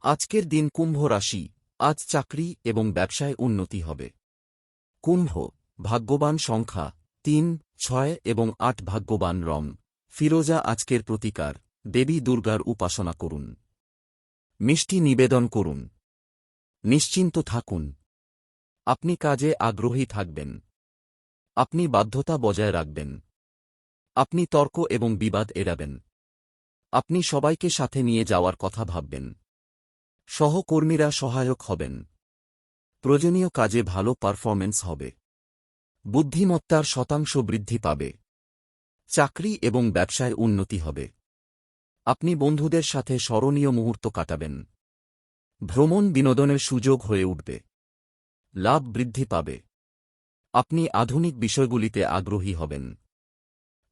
আজকের দিন কুম্ভ রাশি, আজ চাকরি এবং ব্যবসায় উন্নতি হবে। কুম্ভ, ভাগ্যবান সংখ্যা, তিন, ছয় এবং আট ভাগ্যবান রং। ফিরোজা আজকের প্রতিকার, দেবী দুর্গার উপাসনা করুন। মিষ্টি নিবেদন করুন। নিশ্চিন্ত থাকুন। আপনি কাজে আগ্রহী থাকবেন। আপনি বাধ্যতা বজায় রাখবেন। আপনি তর্ক এবং বিবাদ এড়াবেন। আপনি সবাইকে সাথে নিয়ে যাওয়ার কথা ভাববেন। সহকর্মীরা সহায়ক হবেন। প্রয়োজনীয় কাজে ভালো পারফরমেন্স হবে। বুদ্ধিমত্তার শতাংশ বৃদ্ধি পাবে। চাকরি এবং ব্যবসায় উন্নতি হবে। আপনি বন্ধুদের সাথে স্মরণীয় মুহূর্ত কাটাবেন। ভ্রমণ বিনোদনের সুযোগ হয়ে উঠবে। লাভ বৃদ্ধি পাবে। আপনি আধুনিক বিষয়গুলিতে আগ্রহী হবেন।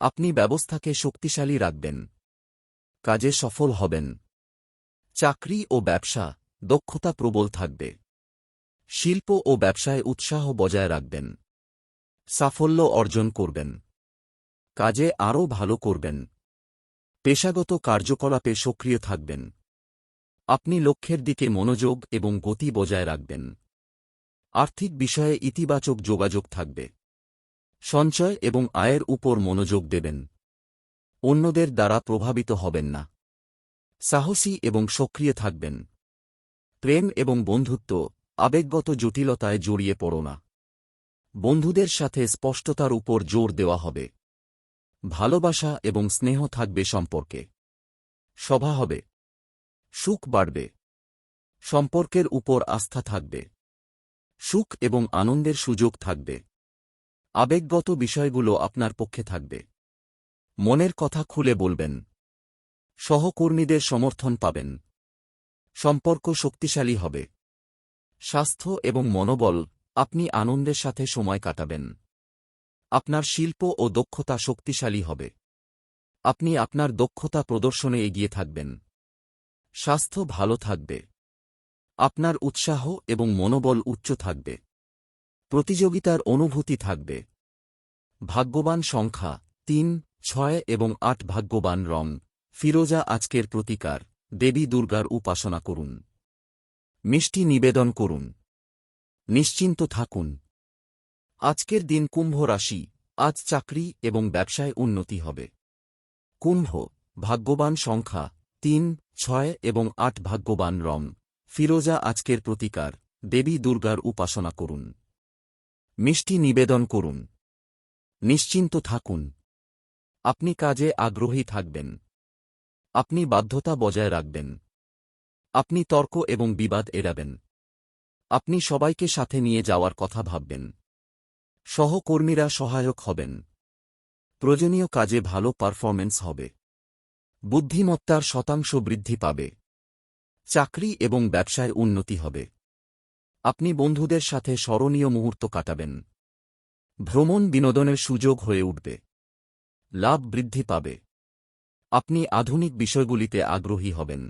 আপনি ব্যবস্থাকে শক্তিশালী রাখবেন। কাজে সফল হবেন। চাকরি ও ব্যবসা, দক্ষতা প্রবল থাকবে। শিল্প ও ব্যবসায় উৎসাহ বজায় রাখবেন। সাফল্য অর্জন করবেন। কাজে আরও ভালো করবেন। পেশাগত কার্যকলাপে সক্রিয় থাকবেন। আপনি লক্ষ্যের দিকে মনোযোগ এবং গতি বজায় রাখবেন। আর্থিক বিষয়ে ইতিবাচক যোগাযোগ থাকবে। সঞ্চয় এবং আয়ের উপর মনোযোগ দেবেন। অন্যদের দ্বারা প্রভাবিত হবেন না। সাহসী এবং সক্রিয় থাকবেন। প্রেম এবং বন্ধুত্ব আবেগগত জটিলতায় জড়িয়ে পড়ো না। বন্ধুদের সাথে স্পষ্টতার উপর জোর দেওয়া হবে। ভালোবাসা এবং স্নেহ থাকবে সম্পর্কে। সভা হবে। সুখ বাড়বে। সম্পর্কের উপর আস্থা থাকবে। সুখ এবং আনন্দের সুযোগ থাকবে। আবেগগত বিষয়গুলো আপনার পক্ষে থাকবে। মনের কথা খুলে বলবেন। সহকর্মীদের সমর্থন পাবেন। সম্পর্ক শক্তিশালী হবে। স্বাস্থ্য এবং মনোবল, আপনি আনন্দের সাথে সময় কাটাবেন। আপনার শিল্প ও দক্ষতা শক্তিশালী হবে। আপনি আপনার দক্ষতা প্রদর্শনে এগিয়ে থাকবেন। স্বাস্থ্য ভালো থাকবে। আপনার উৎসাহ এবং মনোবল উচ্চ থাকবে। প্রতিযোগিতার অনুভূতি থাকবে। ভাগ্যবান সংখ্যা তিন, ছয় এবং আট ভাগ্যবান রং। ফিরোজা আজকের প্রতিকার, দেবী দুর্গার উপাসনা করুন। মিষ্টি নিবেদন করুন। নিশ্চিন্ত থাকুন। আজকের দিন কুম্ভ রাশি, আজ চাকরি এবং ব্যবসায় উন্নতি হবে। কুম্ভ, ভাগ্যবান সংখ্যা, তিন, ছয় এবং আট ভাগ্যবান রং। ফিরোজা আজকের প্রতিকার, দেবী দুর্গার উপাসনা করুন। মিষ্টি নিবেদন করুন। নিশ্চিন্ত থাকুন। আপনি কাজে আগ্রহী থাকবেন। আপনি বাধ্যতা বজায় রাখবেন। আপনি তর্ক এবং বিবাদ এড়াবেন। আপনি সবাইকে সাথে নিয়ে যাওয়ার কথা ভাববেন। সহকর্মীরা সহায়ক হবেন। প্রয়োজনীয় কাজে ভালো পারফরমেন্স হবে। বুদ্ধিমত্তার শতাংশ বৃদ্ধি পাবে। চাকরি এবং ব্যবসায় উন্নতি হবে। আপনি বন্ধুদের সাথে স্মরণীয় মুহূর্ত কাটাবেন। ভ্রমণ বিনোদনের সুযোগ হয়ে উঠবে। লাভ বৃদ্ধি পাবে। আপনি আধুনিক বিষয়গুলিতে আগ্রহী হবেন।